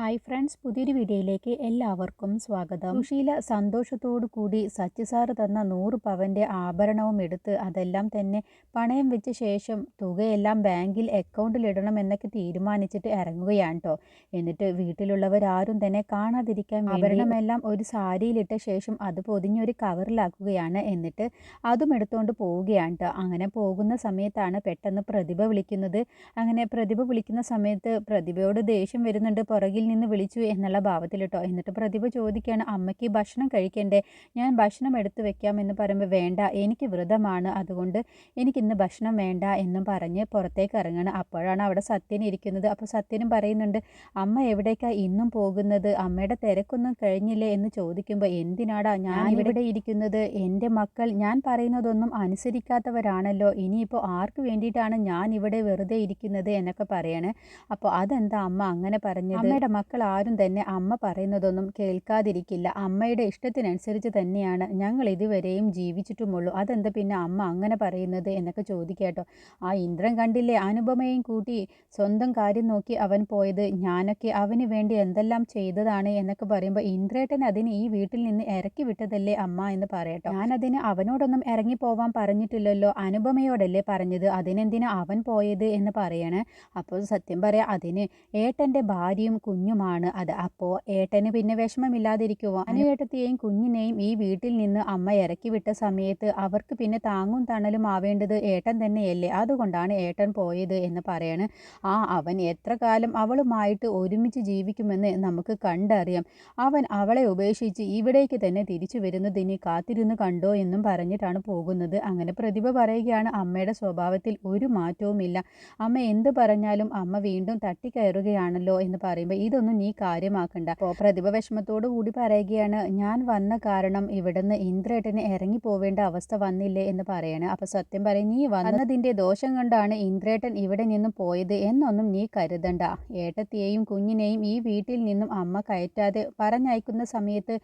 Hi friends പുതിയൊരു വീഡിയോയിലേക്ക് എല്ലാവർക്കും സ്വാഗതം. സുശീല സന്തോഷത്തോടു കൂടി സച്ചി സാറ് തന്ന നൂറ് പവന്റെ ആഭരണവും എടുത്ത് അതെല്ലാം തന്നെ പണയം വെച്ച ശേഷം തുകയെല്ലാം ബാങ്കിൽ അക്കൗണ്ടിൽ ഇടണം എന്നൊക്കെ തീരുമാനിച്ചിട്ട് ഇറങ്ങുകയാണ് കേട്ടോ എന്നിട്ട് വീട്ടിലുള്ളവരാരും തന്നെ കാണാതിരിക്കാൻ ആഭരണമെല്ലാം ഒരു സാരിയിലിട്ട ശേഷം അത് പൊതിഞ്ഞൊരു കവറിലാക്കുകയാണ്. എന്നിട്ട് അതും എടുത്തുകൊണ്ട് പോവുകയാണ് കേട്ടോ അങ്ങനെ പോകുന്ന സമയത്താണ് പെട്ടെന്ന് പ്രതിഭ വിളിക്കുന്നത്. അങ്ങനെ പ്രതിഭ വിളിക്കുന്ന സമയത്ത് പ്രതിഭയോട് ദേഷ്യം വരുന്നുണ്ട്. പുറകിൽ നിന്ന് വിളിച്ചു എന്നുള്ള ഭാവത്തിൽ കേട്ടോ എന്നിട്ട് പ്രതിഭ ചോദിക്കുകയാണ് അമ്മയ്ക്ക് ഭക്ഷണം കഴിക്കണ്ടേ? ഞാൻ ഭക്ഷണം എടുത്തു വെക്കാം എന്ന് പറയുമ്പോൾ വേണ്ട എനിക്ക് വ്രതമാണ്. അതുകൊണ്ട് എനിക്കിന്ന് ഭക്ഷണം വേണ്ട എന്നും പറഞ്ഞ് പുറത്തേക്ക് ഇറങ്ങണം അപ്പോഴാണ് അവിടെ സത്യൻ ഇരിക്കുന്നത്. അപ്പോൾ സത്യനും പറയുന്നുണ്ട് അമ്മ എവിടേക്കാ ഇന്നും പോകുന്നത്? അമ്മയുടെ തിരക്കൊന്നും കഴിഞ്ഞില്ലേ? എന്ന് ചോദിക്കുമ്പോൾ എന്തിനാടാ ഞാൻ ഇവിടെ ഇരിക്കുന്നത്? എന്റെ മക്കൾ ഞാൻ പറയുന്നതൊന്നും അനുസരിക്കാത്തവരാണല്ലോ. ഇനിയിപ്പോൾ ആർക്ക് വേണ്ടിയിട്ടാണ് ഞാൻ ഇവിടെ വെറുതെ ഇരിക്കുന്നത്? എന്നൊക്കെ പറയണേ. അപ്പോൾ അതെന്താ അമ്മ അങ്ങനെ പറഞ്ഞത്? അമ്മയുടെ മക്കൾ ആരും തന്നെ അമ്മ പറയുന്നതൊന്നും കേൾക്കാതിരിക്കില്ല. അമ്മയുടെ ഇഷ്ടത്തിനനുസരിച്ച് തന്നെയാണ് ഞങ്ങൾ ഇതുവരെയും ജീവിച്ചിട്ടുമുള്ളൂ. അതെന്താ പിന്നെ അമ്മ അങ്ങനെ പറയുന്നത് എന്നൊക്കെ ചോദിക്കാട്ടോ. ആ ഇന്ദ്രൻ കണ്ടില്ലേ അനുപമയും കൂട്ടി സ്വന്തം കാര്യം നോക്കി അവൻ പോയത്. ഞാനൊക്കെ അവന് വേണ്ടി എന്തെല്ലാം ചെയ്തതാണ് എന്നൊക്കെ പറയുമ്പോൾ ഇന്ദ്രേട്ടൻ അതിന് ഈ വീട്ടിൽ നിന്ന് ഇറക്കി വിട്ടതല്ലേ അമ്മ എന്ന് പറയട്ടോ. ഞാനതിന് അവനോടൊന്നും ഇറങ്ങി പോവാൻ പറഞ്ഞിട്ടില്ലല്ലോ. അനുപമയോടല്ലേ പറഞ്ഞത്. അതിനെന്തിനാ അവൻ പോയത് എന്ന് പറയണേ. അപ്പോൾ സത്യം പറയാം അതിന് ഏട്ടന്റെ ഭാര്യയും കുഞ്ഞുമാണ് അത്. അപ്പോൾ ഏട്ടന് പിന്നെ വിഷമമില്ലാതിരിക്കുമോ അനുവേട്ടത്തെയും കുഞ്ഞിനെയും ഈ വീട്ടിൽ നിന്ന് അമ്മ ഇറക്കി വിട്ട സമയത്ത് അവർക്ക് പിന്നെ താങ്ങും തണലും ആവേണ്ടത് ഏട്ടൻ തന്നെയല്ലേ? അതുകൊണ്ടാണ് ഏട്ടൻ പോയത് എന്ന് പറയാണ്. ആ അവൻ എത്ര കാലം അവളുമായിട്ട് ഒരുമിച്ച് ജീവിക്കുമെന്ന് നമുക്ക് കണ്ടറിയാം. അവൻ അവളെ ഉപേക്ഷിച്ച് ഇവിടേക്ക് തന്നെ തിരിച്ചു വരുന്നത് ഇനി കാത്തിരുന്ന് കണ്ടോ എന്നും പറഞ്ഞിട്ടാണ് പോകുന്നത്. അങ്ങനെ പ്രതിഭ പറയുകയാണ് അമ്മയുടെ സ്വഭാവത്തിൽ ഒരു മാറ്റവുമില്ല. അമ്മ എന്ത് പറഞ്ഞാലും അമ്മ വീണ്ടും തട്ടിക്കയറുകയാണല്ലോ എന്ന് പറയുമ്പോൾ ഇതൊന്നും നീ കാര്യമാക്കണ്ട. അപ്പോൾ പ്രതിഭ വിഷമത്തോടു കൂടി പറയുകയാണ് ഞാൻ വന്ന കാരണം ഇവിടുന്ന് ഇന്ദ്രേട്ടന് ഇറങ്ങി പോവേണ്ട അവസ്ഥ വന്നില്ലേ എന്ന് പറയാണ്. അപ്പോൾ സത്യം പറയും നീ വന്നതിന്റെ ദോഷം കൊണ്ടാണ് ഇന്ദ്രേട്ടൻ ഇവിടെ നിന്നും പോയത് എന്നൊന്നും നീ കരുതണ്ട. ഏട്ടത്തിയെയും കുഞ്ഞിനെയും ഈ വീട്ടിൽ നിന്നും അമ്മ കയറ്റാതെ പറഞ്ഞയക്കുന്ന സമയത്ത്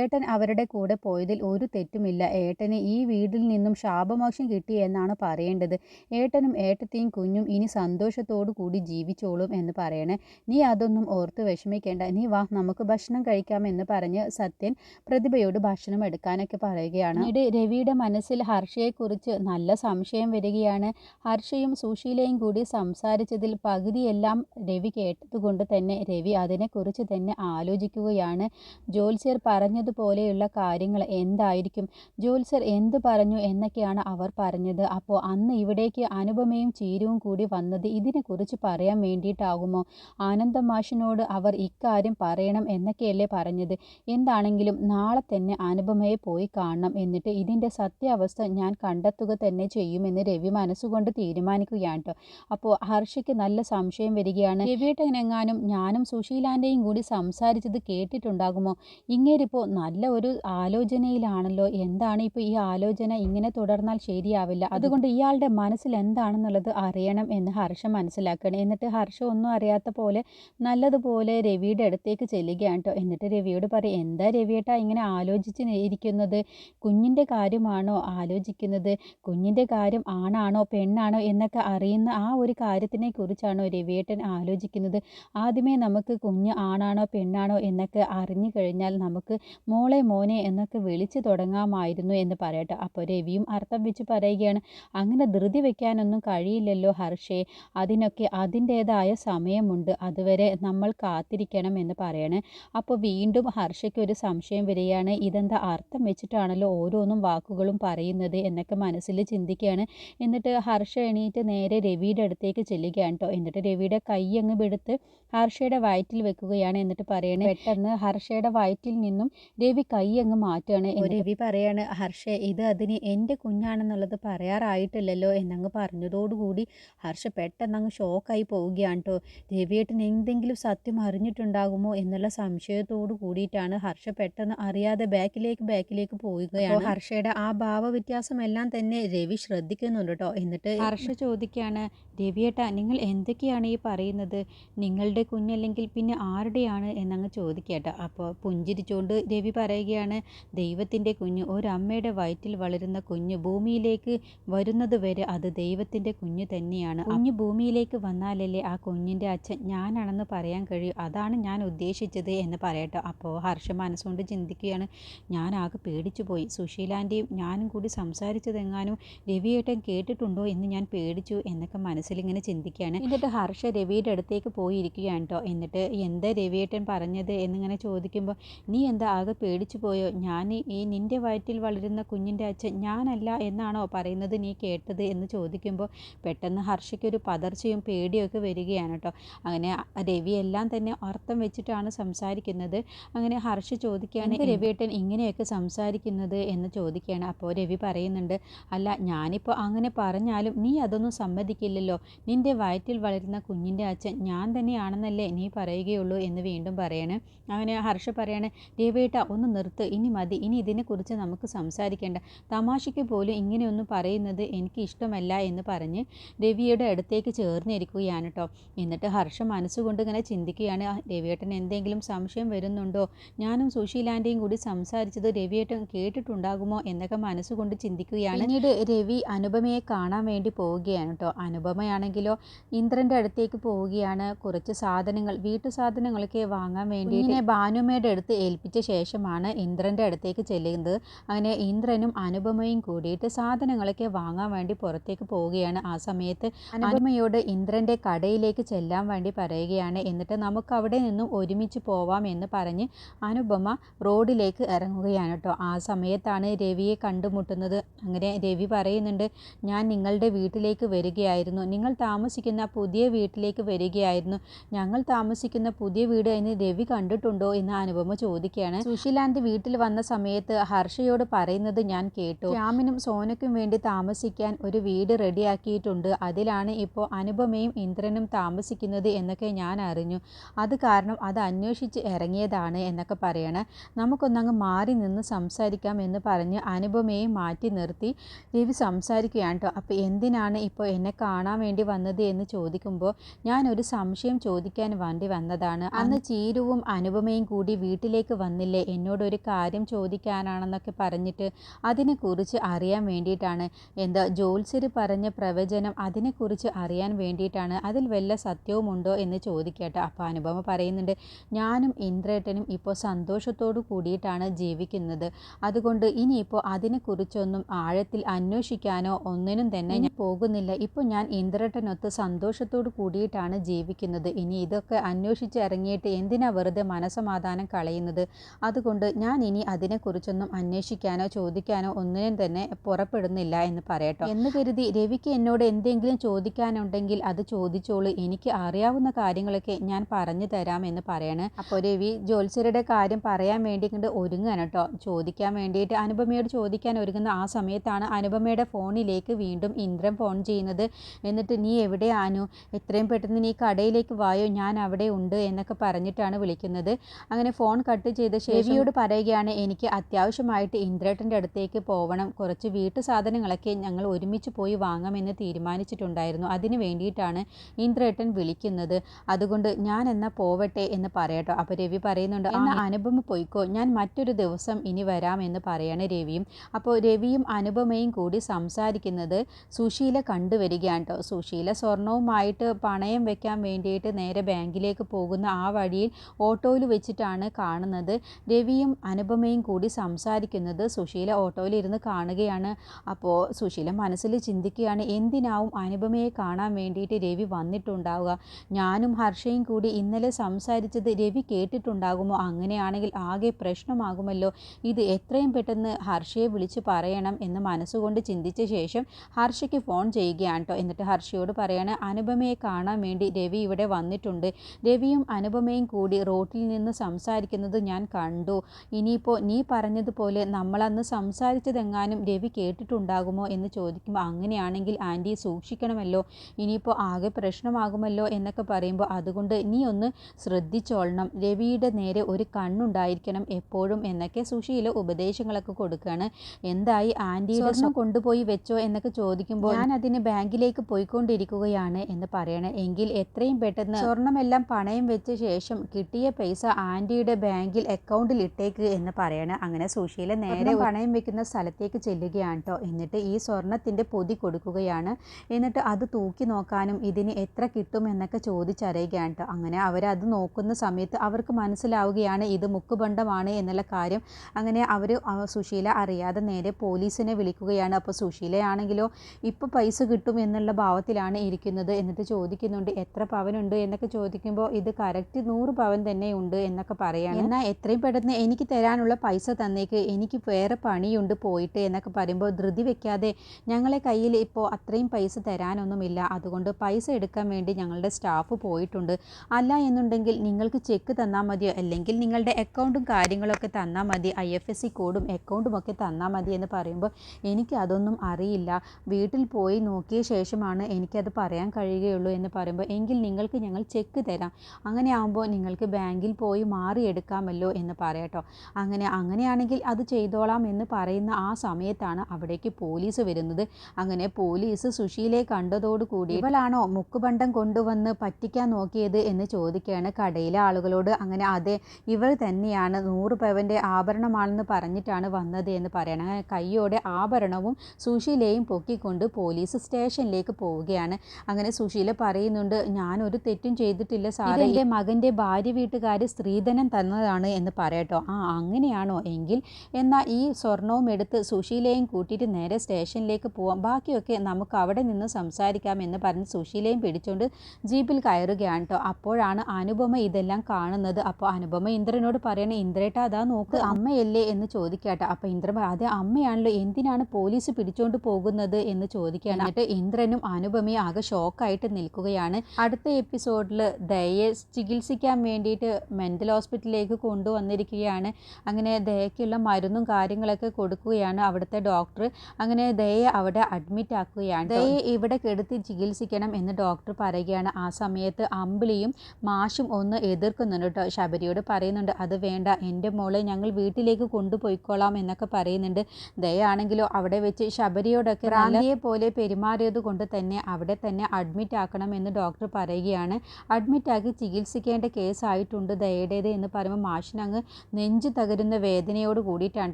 ഏട്ടൻ അവരുടെ കൂടെ പോയതിൽ ഒരു തെറ്റുമില്ല. ഏട്ടന് ഈ വീട്ടിൽ നിന്നും ശാപമോക്ഷം കിട്ടി എന്നാണ് പറയേണ്ടത്. ഏട്ടനും ഏട്ടത്തെയും കുഞ്ഞും ഇനി സന്തോഷത്തോടു കൂടി ജീവിച്ചോളും എന്ന് പറയണേ. നീ അതൊന്നും ഓർത്ത് വിഷമിക്കേണ്ട. നീ വാ നമുക്ക് ഭക്ഷണം കഴിക്കാമെന്ന് പറഞ്ഞ് സത്യൻ പ്രതിഭയോട് ഭക്ഷണം എടുക്കാനൊക്കെ പറയുകയാണ്. പിന്നീട് രവിയുടെ മനസ്സിൽ ഹർഷയെക്കുറിച്ച് നല്ല സംശയം വരികയാണ്. ഹർഷയും സുശീലയും കൂടി സംസാരിച്ചതിൽ പകുതിയെല്ലാം രവി കേട്ടതുകൊണ്ട് തന്നെ രവി അതിനെക്കുറിച്ച് തന്നെ ആലോചിക്കുകയാണ്. ജോത്സ്യർ പറഞ്ഞതുപോലെയുള്ള കാര്യങ്ങൾ എന്തായിരിക്കും? ജോത്സ്യർ എന്ത് പറഞ്ഞു എന്നൊക്കെയാണ് അവർ പറഞ്ഞത്. അപ്പോൾ അന്ന് ഇവിടേക്ക് അനുപമയും ചീരുവും കൂടി വന്നത് ഇതിനെക്കുറിച്ച് പറയാൻ വേണ്ടിയിട്ടാകുമോ? ആനന്ദമാഷിനോട് അവർ ഇക്കാര്യം പറയണം എന്നൊക്കെയല്ലേ പറഞ്ഞത്. എന്താണെങ്കിലും നാളെ തന്നെ അനുപമയെ പോയി കാണണം എന്നിട്ട് ഇതിന്റെ സത്യാവസ്ഥ ഞാൻ കണ്ടെത്തുക തന്നെ ചെയ്യുമെന്ന് രവി മനസ്സുകൊണ്ട് തീരുമാനിക്കുകയാണ് കേട്ടോ അപ്പോൾ ഹർഷയ്ക്ക് നല്ല സംശയം വരികയാണ്. രവിയേട്ടനെങ്ങാനും ഞാനും സുശീലാന്റെയും കൂടി സംസാരിച്ചത് കേട്ടിട്ടുണ്ടാകുമോ? ഇങ്ങേരിപ്പോൾ നല്ല ഒരു ആലോചനയിലാണല്ലോ. എന്താണ് ഇപ്പോൾ ഈ ആലോചന? ഇങ്ങനെ തുടർന്നാൽ ശരിയാവില്ല. അതുകൊണ്ട് ഇയാളുടെ മനസ്സിൽ എന്താണെന്നുള്ളത് അറിയണം എന്ന് ഹർഷ മനസ്സിലാക്കണം എന്നിട്ട് ഹർഷ ഒന്നും അറിയാത്ത പോലെ നല്ലതുപോലെ രവിയുടെ അടുത്തേക്ക് ചെല്ലുകയാണ് കേട്ടോ എന്നിട്ട് രവിയോട് പറയും എന്താ രവിയേട്ടാ ഇങ്ങനെ ആലോചിച്ച് ഇരിക്കുന്നത്? കുഞ്ഞിന്റെ കാര്യമാണോ ആലോചിക്കുന്നത്? കുഞ്ഞിന്റെ കാര്യം ആണാണോ പെണ്ണാണോ എന്നൊക്കെ അറിയുന്ന ആ ഒരു കാര്യത്തിനെ കുറിച്ചാണോ രവിയേട്ടൻ ആലോചിക്കുന്നത്? ആദ്യമേ നമുക്ക് കുഞ്ഞ് ആണാണോ പെണ്ണാണോ എന്നൊക്കെ അറിഞ്ഞു കഴിഞ്ഞാൽ നമുക്ക് മോളെ മോനെ എന്നൊക്കെ വിളിച്ചു തുടങ്ങാമായിരുന്നു എന്ന് പറയട്ടെ അപ്പോൾ രവിയും അർത്ഥം വെച്ച് പറയുകയാണ് അങ്ങനെ ധൃതി വെക്കാനൊന്നും കഴിയില്ലല്ലോ ഹർഷേ. അതിനൊക്കെ അതിന്റേതായ സമയമുണ്ട്. അതുവരെ നമ്മൾ കാത്തിരിക്കണം എന്ന് പറയണേ. അപ്പോൾ വീണ്ടും ഹർഷയ്ക്ക് ഒരു സംശയം വരികയാണ്. ഇതെന്താ അർത്ഥം വെച്ചിട്ടാണല്ലോ ഓരോന്നും വാക്കുകളും പറയുന്നത് എന്നൊക്കെ മനസ്സിൽ ചിന്തിക്കുകയാണ്. എന്നിട്ട് ഹർഷ എണീറ്റ് നേരെ രവിയുടെ അടുത്തേക്ക് ചെല്ലുകയാണ് കേട്ടോ എന്നിട്ട് രവിയുടെ കൈ അങ്ങ് എടുത്ത് ഹർഷയുടെ വയറ്റിൽ വെക്കുകയാണ് എന്നിട്ട് പറയണേ പെട്ടെന്ന് ഹർഷയുടെ വയറ്റിൽ നിന്നും രവി കൈ അങ്ങ് മാറ്റുകയാണ്. രവി പറയാണ് ഹർഷ ഇത് അതിന് എന്റെ കുഞ്ഞാണെന്നുള്ളത് പറയാറായിട്ടില്ലല്ലോ എന്നങ്ങ് പറഞ്ഞതോടുകൂടി ഹർഷ പെട്ടെന്ന് അങ്ങ് ഷോക്കായി പോവുകയാണ് കേട്ടോ രവിയേട്ടൻ എന്തെങ്കിലും സത്യം അറിഞ്ഞിട്ടുണ്ടാകുമോ എന്നുള്ള സംശയത്തോടു കൂടിയിട്ടാണ് ഹർഷ പെട്ടെന്ന് അറിയാതെ ബാക്കിലേക്ക് ബാക്കിലേക്ക് പോവുകയാണ്. ഹർഷയുടെ ആ ഭാവവ്യത്യാസം എല്ലാം തന്നെ രവി ശ്രദ്ധിക്കുന്നുണ്ട് കേട്ടോ. എന്നിട്ട് ഹർഷ ചോദിക്കുകയാണ് രവിയേട്ട നിങ്ങൾ എന്തൊക്കെയാണ് ഈ പറയുന്നത്? നിങ്ങളുടെ കുഞ്ഞല്ലെങ്കിൽ പിന്നെ ആരുടെയാണ് എന്നങ്ങ് ചോദിക്കട്ടെ അപ്പോൾ പുഞ്ചിരിച്ചുകൊണ്ട് രവി പറയുകയാണ് ദൈവത്തിന്റെ കുഞ്ഞ് ഒരമ്മയുടെ വയറ്റിൽ വളരുന്ന കുഞ്ഞ് ഭൂമിയിലേക്ക് വരുന്നത് വരെ അത് ദൈവത്തിന്റെ കുഞ്ഞ് തന്നെയാണ്. കുഞ്ഞ് ഭൂമിയിലേക്ക് വന്നാലല്ലേ ആ കുഞ്ഞിന്റെ അച്ഛൻ ഞാനാണെന്ന് പറയാൻ കഴിയും. അതാണ് ഞാൻ ഉദ്ദേശിച്ചത് എന്ന് പറയട്ടോ. അപ്പോൾ ഹർഷ മനസ്സുകൊണ്ട് ചിന്തിക്കുകയാണ്. ഞാൻ ആകെ പേടിച്ചു പോയി സുശീലാന്റെയും ഞാനും കൂടി സംസാരിച്ചതെങ്ങാനും രവിയേട്ടൻ കേട്ടിട്ടുണ്ടോ എന്ന് ഞാൻ പേടിച്ചു എന്നൊക്കെ മനസ്സിലിങ്ങനെ ചിന്തിക്കുകയാണ്. എന്നിട്ട് ഹർഷ രവിയുടെ അടുത്തേക്ക് പോയിരിക്കുകയാണ് കേട്ടോ എന്നിട്ട് എന്താ രവിയേട്ടൻ പറഞ്ഞത് എന്നിങ്ങനെ ചോദിക്കുമ്പോൾ നീ എന്താ ആകെ പേടിച്ചു പോയോ ഞാൻ ഈ നിന്റെ വയറ്റിൽ വളരുന്ന കുഞ്ഞിന്റെ അച്ഛൻ ഞാനല്ല എന്നാണോ പറയുന്നത് നീ കേട്ടത്? എന്ന് ചോദിക്കുമ്പോൾ പെട്ടെന്ന് ഹർഷയ്ക്കൊരു പതർച്ചയും പേടിയൊക്കെ വരികയാണ് കേട്ടോ അങ്ങനെ രവി എല്ലാം തന്നെ അർത്ഥം വെച്ചിട്ടാണ് സംസാരിക്കുന്നത്. അങ്ങനെ ഹർഷ ചോദിക്കുകയാണ് രവിയേട്ടൻ ഇങ്ങനെയൊക്കെ സംസാരിക്കുന്നത്? എന്ന് ചോദിക്കുകയാണ്. അപ്പോൾ രവി പറയുന്നുണ്ട് അല്ല ഞാനിപ്പോൾ അങ്ങനെ പറഞ്ഞാലും നീ അതൊന്നും സമ്മതിക്കില്ലല്ലോ. നിന്റെ വയറ്റിൽ വളരുന്ന കുഞ്ഞിന്റെ അച്ഛൻ ഞാൻ തന്നെയാണെന്നല്ലേ നീ പറയുകയുള്ളൂ എന്ന് വീണ്ടും പറയണേ. അങ്ങനെ ഹർഷ പറയാണ് രവിയേട്ട ഒന്ന് നിർത്ത്. ഇനി മതി. ഇനി ഇതിനെക്കുറിച്ച് നമുക്ക് സംസാരിക്കേണ്ട. തമാശയ്ക്ക് പോലും ഇങ്ങനെയൊന്നും പറയുന്നത് എനിക്ക് ഇഷ്ടമല്ല എന്ന് പറഞ്ഞ് രവിയുടെ അടുത്തേക്ക് ചേർന്നിരിക്കുകയാണ് കേട്ടോ എന്നിട്ട് ഹർഷ മനസ്സുകൊണ്ട് ഇങ്ങനെ ചിന്തിക്കുകയാണ് രവിയേട്ടൻ എന്തെങ്കിലും സംശയം വരുന്നുണ്ടോ? ഞാനും സുശീലാന്റെയും കൂടി സംസാരിച്ചത് രവിയേട്ടൻ കേട്ടിട്ടുണ്ടാകുമോ എന്നൊക്കെ മനസ്സുകൊണ്ട് ചിന്തിക്കുകയാണ്. പിന്നീട് രവി അനുപമയെ കാണാൻ വേണ്ടി പോവുകയാണ് കേട്ടോ. അനുപമയാണെങ്കിലോ ഇന്ദ്രന്റെ അടുത്തേക്ക് പോവുകയാണ്. കുറച്ച് സാധനങ്ങൾ വീട്ടു സാധനങ്ങളൊക്കെ വാങ്ങാൻ വേണ്ടി ഇങ്ങനെ ഭാനുമയുടെ അടുത്ത് ഏൽപ്പിച്ച ശേഷമാണ് ഇന്ദ്രന്റെ അടുത്തേക്ക് ചെല്ലുന്നത്. അങ്ങനെ ഇന്ദ്രനും അനുപമയും കൂടിയിട്ട് സാധനങ്ങളൊക്കെ വാങ്ങാൻ വേണ്ടി പുറത്തേക്ക് പോവുകയാണ് ആ സമയത്ത്. അനുപമയോട് ഇന്ദ്രന്റെ കടയിലേക്ക് ചെല്ലാൻ വേണ്ടി പറയുകയാണ്. എന്നിട്ട് നമുക്ക് അവിടെ നിന്നും ഒരുമിച്ച് പോവാം എന്ന് പറഞ്ഞ് അനുപമ റോഡിലേക്ക് ഇറങ്ങുകയാണ് കേട്ടോ. ആ സമയത്താണ് രവിയെ കണ്ടുമുട്ടുന്നത്. അങ്ങനെ രവി പറയുന്നുണ്ട് ഞാൻ നിങ്ങളുടെ വീട്ടിലേക്ക് വരികയായിരുന്നു. നിങ്ങൾ താമസിക്കുന്ന പുതിയ വീട്ടിലേക്ക് വരികയായിരുന്നു. ഞങ്ങൾ താമസിക്കുന്ന പുതിയ വീട് എന്ന് രവി കണ്ടിട്ടുണ്ടോ? എന്ന് അനുപമ ചോദിക്കുകയാണ്. സുശീലാന്തി വീട്ടിൽ വന്ന സമയത്ത് ഹർഷയോട് പറയുന്നത് ഞാൻ കേട്ടു. രാമിനും സോനയ്ക്കും വേണ്ടി താമസിക്കാൻ ഒരു വീട് റെഡിയാക്കിയിട്ടുണ്ട്. അതിലാണ് ഇപ്പോൾ അനുപമയും ഇന്ദ്രനും താമസിക്കുന്നത് എന്നൊക്കെ ഞാൻ അറിഞ്ഞു. അത് കാരണം അത് അന്വേഷിച്ച് ഇറങ്ങിയതാണ് എന്നൊക്കെ പറയണ. നമുക്കൊന്നങ്ങ് മാറി നിന്ന് സംസാരിക്കാം എന്ന് പറഞ്ഞ് അനുപമയെ മാറ്റി നിർത്തി. രവി സംസാരിക്കുകയാണ് കേട്ടോ അപ്പോൾ എന്തിനാണ് ഇപ്പോൾ എന്നെ കാണാൻ വേണ്ടി വന്നത് എന്ന് ചോദിക്കുമ്പോൾ ഞാനൊരു സംശയം ചോദിക്കാൻ വേണ്ടി വന്നതാണ്. അന്ന് ചീരുവും അനുപമയും കൂടി വീട്ടിലേക്ക് വന്നില്ലേ? എന്നോടൊരു കാര്യം ചോദിക്കാനാണെന്നൊക്കെ പറഞ്ഞിട്ട് അതിനെക്കുറിച്ച് അറിയാൻ വേണ്ടിയിട്ടാണ്. എന്താ ജോത്സ്യർ പറഞ്ഞ പ്രവചനം അതിനെക്കുറിച്ച് അറിയാൻ വേണ്ടിയിട്ടാണ്. അതിൽ വല്ല സത്യവുമുണ്ടോ എന്ന് ചോദിക്കട്ടെ. അപ്പോൾ അനുപമ പറയുന്നുണ്ട് ഞാനും ഇന്ദ്രേട്ടനും ഇപ്പോൾ സന്തോഷത്തോടു കൂടിയിട്ടാണ് ജീവിക്കുന്നത്. അതുകൊണ്ട് ഇനിയിപ്പോൾ അതിനെക്കുറിച്ചൊന്നും ആഴത്തിൽ അന്വേഷിക്കാനോ ഒന്നിനും തന്നെ ഞാൻ പോകുന്നില്ല. ഇപ്പോൾ ഞാൻ ഇന്ദ്രേട്ടനൊത്ത് സന്തോഷത്തോടു കൂടിയിട്ടാണ് ജീവിക്കുന്നത്. ഇനി ഇതൊക്കെ അന്വേഷിച്ച് ഇറങ്ങിയിട്ട് എന്തിനാ വെറുതെ മനസമാധാനം കളയുന്നത്? അതുകൊണ്ട് ഞാൻ ഇനി അതിനെക്കുറിച്ചൊന്നും അന്വേഷിക്കാനോ ചോദിക്കാനോ ഒന്നിനും തന്നെ പുറപ്പെടുന്നില്ല എന്ന് പറയട്ടോ. എന്ന് കരുതി രവിക്ക് എന്നോട് എന്തെങ്കിലും ചോദിക്കാനുണ്ടെങ്കിൽ അത് ചോദിച്ചോളൂ. എനിക്ക് അറിയാവുന്ന കാര്യങ്ങളൊക്കെ ഞാൻ പറഞ്ഞു തരാം എന്ന് പറയണേ. അപ്പോൾ രവി ജോത്സ്യരുടെ കാര്യം പറയാൻ വേണ്ടി കൊണ്ട് ഒരുങ്ങാണ് കേട്ടോ. ചോദിക്കാൻ വേണ്ടിയിട്ട് അനുപമയോട് ചോദിക്കാൻ ഒരുങ്ങുന്ന ആ സമയത്താണ് അനുപമയുടെ ഫോണിലേക്ക് വീണ്ടും ഇന്ദ്രൻ ഫോൺ ചെയ്യുന്നത്. എന്നിട്ട് നീ എവിടെയാനു എത്രയും പെട്ടെന്ന് നീ കടയിലേക്ക് വായോ? ഞാൻ അവിടെ ഉണ്ട് എന്നൊക്കെ പറഞ്ഞിട്ടാണ് വിളിക്കുന്നത്. അങ്ങനെ ഫോൺ കട്ട് ചെയ്ത ശേഷിയോട് പറയുകയാണ് എനിക്ക് അത്യാവശ്യമായിട്ട് ഇന്ദ്രേട്ടന്റെ അടുത്തേക്ക് പോകണം കുറച്ച് വീട്ടു സാധനങ്ങളൊക്കെ ഞങ്ങൾ ഒരുമിച്ച് പോയി വാങ്ങാമെന്ന് തീരുമാനിച്ചിട്ടുണ്ടായിരുന്നു. അതിന് വേണ്ടിയിട്ടാണ് ഇന്ദ്രേട്ടൻ വിളിക്കുന്നത്. അതുകൊണ്ട് ഞാൻ എന്നാൽ പോവട്ടെ എന്ന് പറയട്ടോ. അപ്പോൾ രവി പറയുന്നുണ്ട് എന്നാൽ അനുപമ പോയിക്കോ. ഞാൻ മറ്റൊരു ദിവസം ഇനി വരാം എന്ന് പറയാണ് രവിയും. അപ്പോൾ രവിയും അനുപമയും കൂടി സംസാരിക്കുന്നത് സുശീല കണ്ടുവരികയാണ് കേട്ടോ സുശീല സ്വർണവുമായിട്ട് പണയം വെക്കാൻ വേണ്ടിയിട്ട് നേരെ ബാങ്കിലേക്ക് പോകുന്ന ആ വഴിയിൽ ഓട്ടോയിൽ വെച്ചിട്ടാണ് കാണുന്നത്. രവിയും അനുപമയും കൂടി സംസാരിക്കുന്നത് സുശീല ഓട്ടോയിൽ ഇരുന്ന് കാണുകയാണ്. അപ്പോൾ സുശീല മനസ്സിൽ ചിന്തിക്കുകയാണ് എന്തിനാവും അനുപമയെ കാണാൻ വേണ്ടിയിട്ട് രവി വന്നിട്ടുണ്ടാവുക? ഞാനും ഹർഷയും കൂടി ഇന്നലെ സംസാരിച്ചത് രവി കേട്ടിട്ടുണ്ടാകുമോ? അങ്ങനെയാണെങ്കിൽ ആകെ പ്രശ്നമാകുമല്ലോ. ഇത് എത്രയും പെട്ടെന്ന് ഹർഷയെ വിളിച്ച് പറയണം എന്ന് മനസ്സുകൊണ്ട് ചിന്തിച്ച ശേഷം ഹർഷയ്ക്ക് ഫോൺ ചെയ്യുകയാണ് കേട്ടോ എന്നിട്ട് ഹർഷയോട് പറയാണ് അനുപമയെ കാണാൻ വേണ്ടി രവി ഇവിടെ വന്നിട്ടുണ്ട്. രവിയും അനുപമയും കൂടി റോട്ടിൽ നിന്ന് സംസാരിക്കുന്നത് ഞാൻ കണ്ടു. ഇനിയിപ്പോൾ നീ പറഞ്ഞതുപോലെ നമ്മളന്ന് സംസാരിച്ചതെങ്ങാനും രവി കേട്ടിട്ടുണ്ടാകുമോ എന്ന് ചോദിക്കുമ്പോൾ അങ്ങനെയാണെങ്കിൽ ആന്റി സൂക്ഷിക്കണമല്ലോ. ഇനിയിപ്പോൾ ആകെ പ്രശ്നമാകുമല്ലോ എന്നൊക്കെ പറയുമ്പോൾ അതുകൊണ്ട് ഒന്ന് ശ്രദ്ധിച്ചോളണം. രവിയുടെ നേരെ ഒരു കണ്ണുണ്ടായിരിക്കണം എപ്പോഴും എന്നൊക്കെ സുശീല ഉപദേശങ്ങളൊക്കെ കൊടുക്കുകയാണ് എന്തായി ആന്റി ഒന്ന് കൊണ്ടുപോയി വെച്ചോ എന്നൊക്കെ ചോദിക്കുമ്പോൾ ഞാൻ അതിന് ബാങ്കിലേക്ക് പോയിക്കൊണ്ടിരിക്കുകയാണ് എന്ന് പറയണം. എങ്കിൽ എത്രയും പെട്ടെന്ന് സ്വർണമെല്ലാം പണയം വെച്ച ശേഷം കിട്ടിയ പൈസ ആന്റിയുടെ ബാങ്കിൽ അക്കൗണ്ടിൽ ഇട്ടേക്ക് എന്ന് പറയണം. അങ്ങനെ സുശീല നേരെ പണയം വെക്കുന്ന സ്ഥലത്തേക്ക് ചെല്ലുകയാണ് കേട്ടോ എന്നിട്ട് ഈ സ്വർണത്തിന്റെ പൊതി കൊടുക്കുകയാണ്. എന്നിട്ട് അത് തൂക്കി നോക്കാനും ഇതിന് എത്ര കിട്ടും എന്നൊക്കെ ചോദിച്ചറിയുകയാണ് കേട്ടോ അങ്ങനെ അവരത് നോക്കുന്ന സമയത്ത് അവർക്ക് മനസ്സിലാവുകയാണ് ഇത് മുക്കുബണ്ടമാണ് എന്നുള്ള കാര്യം. അങ്ങനെ അവർ സുശീല അറിയാതെ നേരെ പോലീസിനെ വിളിക്കുകയാണ്. അപ്പോൾ സുശീലയാണെങ്കിലോ ഇപ്പോൾ പൈസ കിട്ടും എന്നുള്ള ഭാവത്തിലാണ് ഇരിക്കുന്നത് എന്നിട്ട് ചോദിക്കുന്നുണ്ട് എത്ര പവനുണ്ട്? എന്നൊക്കെ ചോദിക്കുമ്പോൾ ഇത് കറക്റ്റ് നൂറ് പവൻ തന്നെ ഉണ്ട് എന്നൊക്കെ പറയാണ്. എന്നാൽ എത്രയും പെട്ടെന്ന് എനിക്ക് തരാനുള്ള പൈസ തന്നേക്ക് എനിക്ക് വേറെ പണിയുണ്ട് പോയിട്ട് എന്നൊക്കെ പറയുമ്പോൾ ധൃതി വെക്കാതെ ഞങ്ങളെ കയ്യിൽ ഇപ്പോൾ അത്രയും പൈസ തരാനൊന്നുമില്ല. അതുകൊണ്ട് പൈസ എടുക്കാൻ വേണ്ടി ഞങ്ങളുടെ സ്റ്റാഫ് പോയിട്ടുണ്ട്. അല്ല എന്നുണ്ടെങ്കിൽ നിങ്ങൾക്ക് ചെക്ക് തന്നാൽ മതിയോ? അല്ലെങ്കിൽ നിങ്ങളുടെ അക്കൗണ്ടും കാര്യങ്ങളൊക്കെ തന്നാൽ മതി. ഐ എഫ് എസ് സി കോഡും അക്കൗണ്ടും ഒക്കെ തന്നാൽ മതി എന്ന് പറയുമ്പോൾ എനിക്ക് അതൊന്നും അറിയില്ല. വീട്ടിൽ പോയി നോക്കിയ ശേഷമാണ് എനിക്കത് പറയാൻ കഴിയുകയുള്ളൂ എന്ന് പറയുമ്പോൾ എങ്കിൽ നിങ്ങൾക്ക് ഞങ്ങൾ ചെക്ക് തരാം. അങ്ങനെ ആകുമ്പോൾ നിങ്ങൾക്ക് ബാങ്കിൽ പോയി മാറിയെടുക്കാമല്ലോ എന്ന് പറയട്ടോ അങ്ങനെ അങ്ങനെയാണെങ്കിൽ അത് ചെയ്തോളാം എന്ന് പറയുന്ന ആ സമയത്താണ് അവിടേക്ക് പോലീസ് വരുന്നത്. അങ്ങനെ പോലീസ് സുശീലയെ കണ്ടതോടുകൂടി ഇവളാണോ മുക്കുബണ്ടം കൊണ്ടുവന്ന് പറ്റിക്കാൻ നോക്കിയത് എന്ന് ചോദിക്കുകയാണ്. കടയിലെ ആളുകളോട് അങ്ങനെ അതെ ഇവൾ തന്നെയാണ് നൂറ് പവന്റെ ആഭരണമാണെന്ന് പറഞ്ഞിട്ടാണ് വന്നത് എന്ന് പറയണം. അങ്ങനെ കയ്യോടെ ആഭരണവും സുശീലയും പൊക്കിക്കൊണ്ട് പോലീസ് സ്റ്റേഷനിലേക്ക് പോവുകയാണ്. അങ്ങനെ സുശീല പറയുന്നുണ്ട് ഞാൻ ഒരു തെറ്റും ചെയ്തിട്ടില്ല സാറേ. എന്റെ മകന്റെ ഭാര്യ വീട്ടുകാർ സ്ത്രീധനം തന്നതാണ് എന്ന് പറയട്ടോ. ആ അങ്ങനെയാണോ എങ്കിൽ? എന്നാൽ ഈ സ്വർണവും എടുത്ത് സുശീലയും കൂട്ടിയിട്ട് നേരെ സ്റ്റേഷനിലേക്ക് പോവാം. ബാക്കിയൊക്കെ നമുക്ക് അവിടെ നിന്ന് സംസാരിക്കാം എന്ന് പറഞ്ഞ് സുശീലയും പിടിച്ചുകൊണ്ട് ജീപ്പിൽ കയറുകയാണ് കേട്ടോ അപ്പോഴാണ് അനുപമ ഇതെല്ലാം കാണുന്നത്. അപ്പോൾ അനുപമ ഇന്ദ്രനോട് പറയണേ ഇന്ദ്രേട്ട അതാ നോക്ക് അമ്മയല്ലേ? എന്ന് ചോദിക്കാട്ടോ. അപ്പോൾ ഇന്ദ്രൻ അതെ അമ്മയാണല്ലോ. എന്തിനാണ് പോലീസ് പിടിച്ചോണ്ട് പോകുന്നത്? എന്ന് ചോദിക്കുകയാണ് എന്നിട്ട് ഇന്ദ്രനും അനുപമയും ആകെ ഷോക്കായിട്ട് നിൽക്കുകയാണ്. അടുത്ത എപ്പിസോഡിൽ ദയെ ചികിത്സിക്കാൻ വേണ്ടിയിട്ട് മെന്റൽ ഹോസ്പിറ്റലിലേക്ക് കൊണ്ടുവന്നിരിക്കുകയാണ്. അങ്ങനെ ദയക്കുള്ള മരുന്നും കാര്യങ്ങളൊക്കെ കൊടുക്കുകയാണ് അവിടുത്തെ ഡോക്ടർ. അങ്ങനെ ദയെ അവിടെ അഡ്മിറ്റ് ആക്കുകയാണ്. ദയെ ഇവിടെ കെടുത്തി ചികിത്സിക്കണം എന്ന് ഡോക്ടർ പറയുകയാണ്. ആ സമയത്ത് അമ്പിളിയും മാഷും ഒന്ന് എതിർക്കുന്നുണ്ട് കേട്ടോ ശബരിയോട് പറയുന്നുണ്ട് അത് വേണ്ട എന്റെ മോളെ ഞങ്ങൾ വീട്ടിലേക്ക് കൊണ്ടുപോയിക്കോളാം എന്നൊക്കെ പറയുന്നുണ്ട്. ദയാണെങ്കിലോ അവിടെ വെച്ച് ശബരിയോടൊക്കെ റാന്തിയെ പോലെ പെരുമാറിയത് കൊണ്ട് തന്നെ അവിടെ തന്നെ അഡ്മിറ്റ് ആക്കണം എന്ന് ഡോക്ടർ പറയുകയാണ്. അഡ്മിറ്റാക്കി ചികിത്സിക്കേണ്ട കേസായിട്ടുണ്ട് ദയയുടേത് എന്ന് പറയുമ്പോൾ മാഷിനങ്ങ് നെഞ്ചു തകരുന്ന വേദനയോട് കൂടിയിട്ടാണ്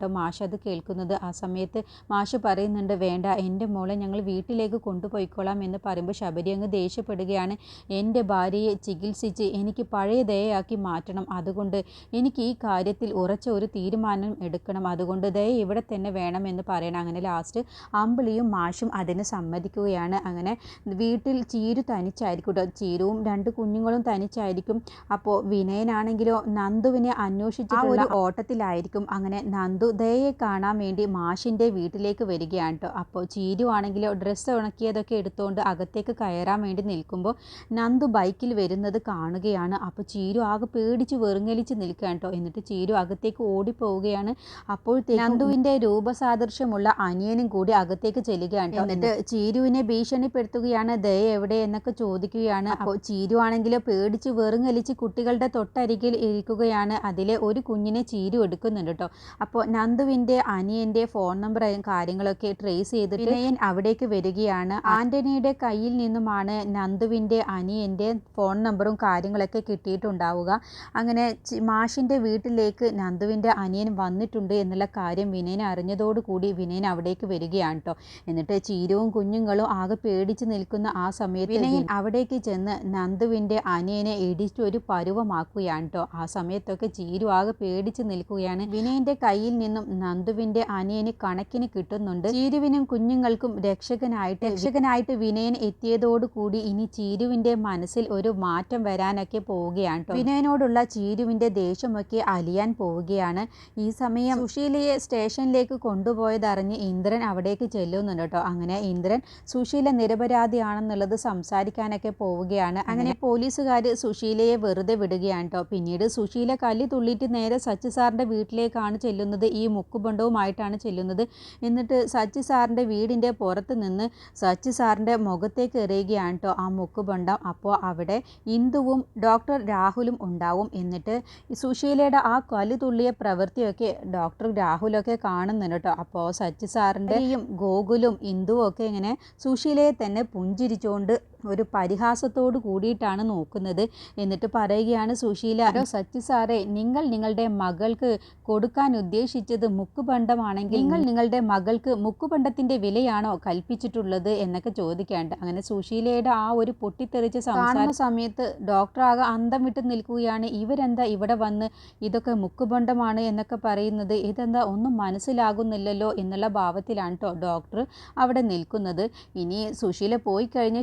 കേട്ടോ മാഷ് അത് കേൾക്കുന്നത്. ആ സമയത്ത് മാഷ് പറയുന്നുണ്ട് വേണ്ട എന്റെ മോളെ ഞങ്ങൾ വീട്ടിലേക്ക് കൊണ്ടുപോയിക്കോളാം എന്ന് പറയുമ്പോൾ ശബരി അങ്ങ് ദേഷ്യപ്പെടുകയാണ്. എന്റെ ഭാര്യയെ ചികിത്സിച്ച് എനിക്ക് പഴയ ദയയാക്കി മാറ്റണം. അതുകൊണ്ട് എനിക്ക് ഈ കാര്യത്തിൽ ഉറച്ച ഒരു തീരുമാനം എടുക്കണം. അതുകൊണ്ട് ദയ ഇവിടെ തന്നെ വേണമെന്ന് പറയണം. അങ്ങനെ ലാസ്റ്റ് അമ്പിളിയും മാഷും അതിന് സമ്മതിക്കുകയാണ്. അങ്ങനെ വീട്ടിൽ ചീരു തനിച്ചായിരിക്കും കേട്ടോ ചീരുവും രണ്ട് കുഞ്ഞുങ്ങളും തനിച്ചായിരിക്കും. അപ്പോൾ വിനയനാണെങ്കിലോ നന്ദുവിനെ അന്വേഷിച്ച് ആ ഒരു ഓട്ടത്തിലായിരിക്കും. അങ്ങനെ നന്ദു ദയയെ കാണാൻ വേണ്ടി മാഷിന്റെ വീട്ടിലേക്ക് വരികയാണ് കേട്ടോ അപ്പോൾ ചീരു ആണെങ്കിലോ ഡ്രസ്സ് ഉണക്കിയതൊക്കെ എടുത്തുകൊണ്ട് അകത്തേക്ക് കയറാൻ വേണ്ടി നിൽക്കുമ്പോൾ നന്ദു ബൈക്കിൽ വരുന്നത് കാണുകയാണ്. അപ്പോൾ ചീരു ആകെ പേടിച്ച് വെറുങ്ങലിച്ച് നിൽക്കുകയാണ് കേട്ടോ. എന്നിട്ട് ചീരു അകത്തേക്ക് ഓടിപ്പോവുകയാണ്. അപ്പോഴത്തേക്ക് നന്ദുവിന്റെ രൂപസാദൃശ്യമുള്ള അനിയനും കൂടി അകത്തേക്ക് ചെല്ലുകയാണ് എന്നിട്ട് ചീരുവിനെ ഭീഷണിപ്പെടുത്തുകയാണ്. ദയ എവിടെ എന്നൊക്കെ ചോദിക്കുകയാണ്. അപ്പോൾ ചീരു ആണെങ്കിലും പേടിച്ച് വെറുങ്ങലിച്ച് കുട്ടികളുടെ തൊട്ടരികിൽ ഇരിക്കുകയാണ്. അതിലെ ഒരു കുഞ്ഞിനെ ചീരു എടുക്കുന്നുണ്ട് കേട്ടോ. അപ്പോൾ നന്ദുവിന്റെ അനിയന്റെ ഫോൺ നമ്പറും കാര്യങ്ങളൊക്കെ ട്രേസ് ചെയ്തിട്ട് വിനയൻ അവിടേക്ക് വരികയാണ്. ആന്റണിയുടെ കയ്യിൽ നിന്നുമാണ് നന്ദുവിന്റെ അനിയന്റെ ഫോൺ നമ്പറും കാര്യങ്ങളൊക്കെ കിട്ടിയിട്ടുണ്ടാവുക. അങ്ങനെ മാഷിന്റെ വീട്ടിലേക്ക് നന്ദുവിന്റെ അനിയൻ വന്നിട്ടുണ്ട് എന്നുള്ള കാര്യം വിനയൻ അറിഞ്ഞതോടുകൂടി വിനയൻ അവിടേക്ക് വരികയാണ് കേട്ടോ എന്നിട്ട് ചീരവും കുഞ്ഞുങ്ങളും ആകെ പേടിച്ച് നിൽക്കുന്ന ആ സമയത്ത് വിനയൻ അവിടേക്ക് ചെന്ന് നന്ദുവിന്റെ അനിയനെ ഇടിച്ചു ഒരു പരുവമാക്കുകയാണ് കേട്ടോ ആ സമയത്തൊക്കെ ചീരു ആകെ പേടിച്ച് നിൽക്കുകയാണ്. വിനയന്റെ കയ്യിൽ നിന്നും നന്ദുവിന്റെ അനിയന് കണക്കിന് കിട്ടുന്നുണ്ട്. ചീരുവിനും കുഞ്ഞുങ്ങൾക്കും രക്ഷകനായിട്ട് രക്ഷകനായിട്ട് വിനയൻ എത്തിയതോടുകൂടി ഇനി ചീരുവിന്റെ മനസ്സിൽ ഒരു മാറ്റം വരാനൊക്കെ പോവുകയാണ് കേട്ടോ വിനയനോടുള്ള ചീരുവിന്റെ ദേഷ്യമൊക്കെ അലിയാൻ പോവുകയാണ്. ഈ സമയം സുശീലയെ സ്റ്റേഷനിലേക്ക് കൊണ്ടുപോയതറിഞ്ഞ് ഇന്ദ്രൻ അവിടേക്ക് ചെല്ലുന്നുണ്ട് കേട്ടോ അങ്ങനെ ഇന്ദ്രൻ സുശീല നിരപരാധിയാണെന്നുള്ളത് സംസാരിക്കാനൊക്കെ പോവുകയാണ്. അങ്ങനെ പോലീസുകാർ സുശീലയെ വെറുതെ വിടുകയാണ് കേട്ടോ പിന്നീട് സുശീല കല്ലി തുള്ളിയിട്ട് നേരെ സച്ചി സാറിന്റെ വീട്ടിലേക്കാണ് ചെല്ലുന്നത്. ഈ മുക്കുബണ്ടവുമായിട്ടാണ് ചെല്ലുന്നത്. എന്നിട്ട് സച്ചി സാറിന്റെ വീടിന്റെ പുറത്ത് നിന്ന് സച്ചി സാറിന്റെ മുഖത്തേക്ക് എറിയുകയാണ് കേട്ടോ ആ മുക്കുബണ്ടം അപ്പോൾ അവിടെ ഇന്ദുവും ഡോക്ടർ രാഹുലും ഉണ്ടാവും. എന്നിട്ട് സുശീലയുടെ ആ കല്ലി തുള്ളിയ പ്രവൃത്തിയൊക്കെ ഡോക്ടർ രാഹുലൊക്കെ കാണുന്നുണ്ട് കേട്ടോ. അപ്പോൾ സച്ചി സാറിന്റെയും ഗോകുലും ഇന്ദുവും ഒക്കെ ഇങ്ങനെ സുശീലയെ തന്നെ പുഞ്ചിരിച്ചുകൊണ്ട് ഒരു പരിഹാസത്തോട് കൂടിയിട്ടാണ് നോക്കുന്നത്. എന്നിട്ട് പറയുകയാണ് സുശീല സച്ചി സാറേ നിങ്ങൾ നിങ്ങളുടെ മകൾക്ക് കൊടുക്കാൻ ഉദ്ദേശിച്ചത് മുക്കുപണ്ടമാണെങ്കിൽ നിങ്ങൾ നിങ്ങളുടെ മകൾക്ക് മുക്കുപണ്ടത്തിന്റെ വിലയാണോ കൽപ്പിച്ചിട്ടുള്ളത് എന്നൊക്കെ ചോദിക്കാണ്ട്. അങ്ങനെ സുശീലയുടെ ആ ഒരു പൊട്ടിത്തെറിച്ച സംസാര സമയത്ത് ഡോക്ടറാകെ അന്തം വിട്ട് നിൽക്കുകയാണ്. ഇവരെന്താ ഇവിടെ വന്ന് ഇതൊക്കെ മുക്കുപണ്ടമാണ് എന്നൊക്കെ പറയുന്നത്? ഇതെന്താ ഒന്നും മനസ്സിലാകുന്നില്ലല്ലോ? എന്നുള്ള ഭാവത്തിലാണ് കേട്ടോ ഡോക്ടർ അവിടെ നിൽക്കുന്നത്. ഇനി സുശീല പോയി കഴിഞ്ഞ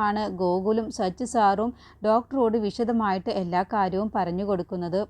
ശേഷമാണ് ഗോകുലും സച്ച് സാറും ഡോക്ടറോട് വിശദമായിട്ട് എല്ലാ കാര്യവും പറഞ്ഞു കൊടുക്കുന്നത്.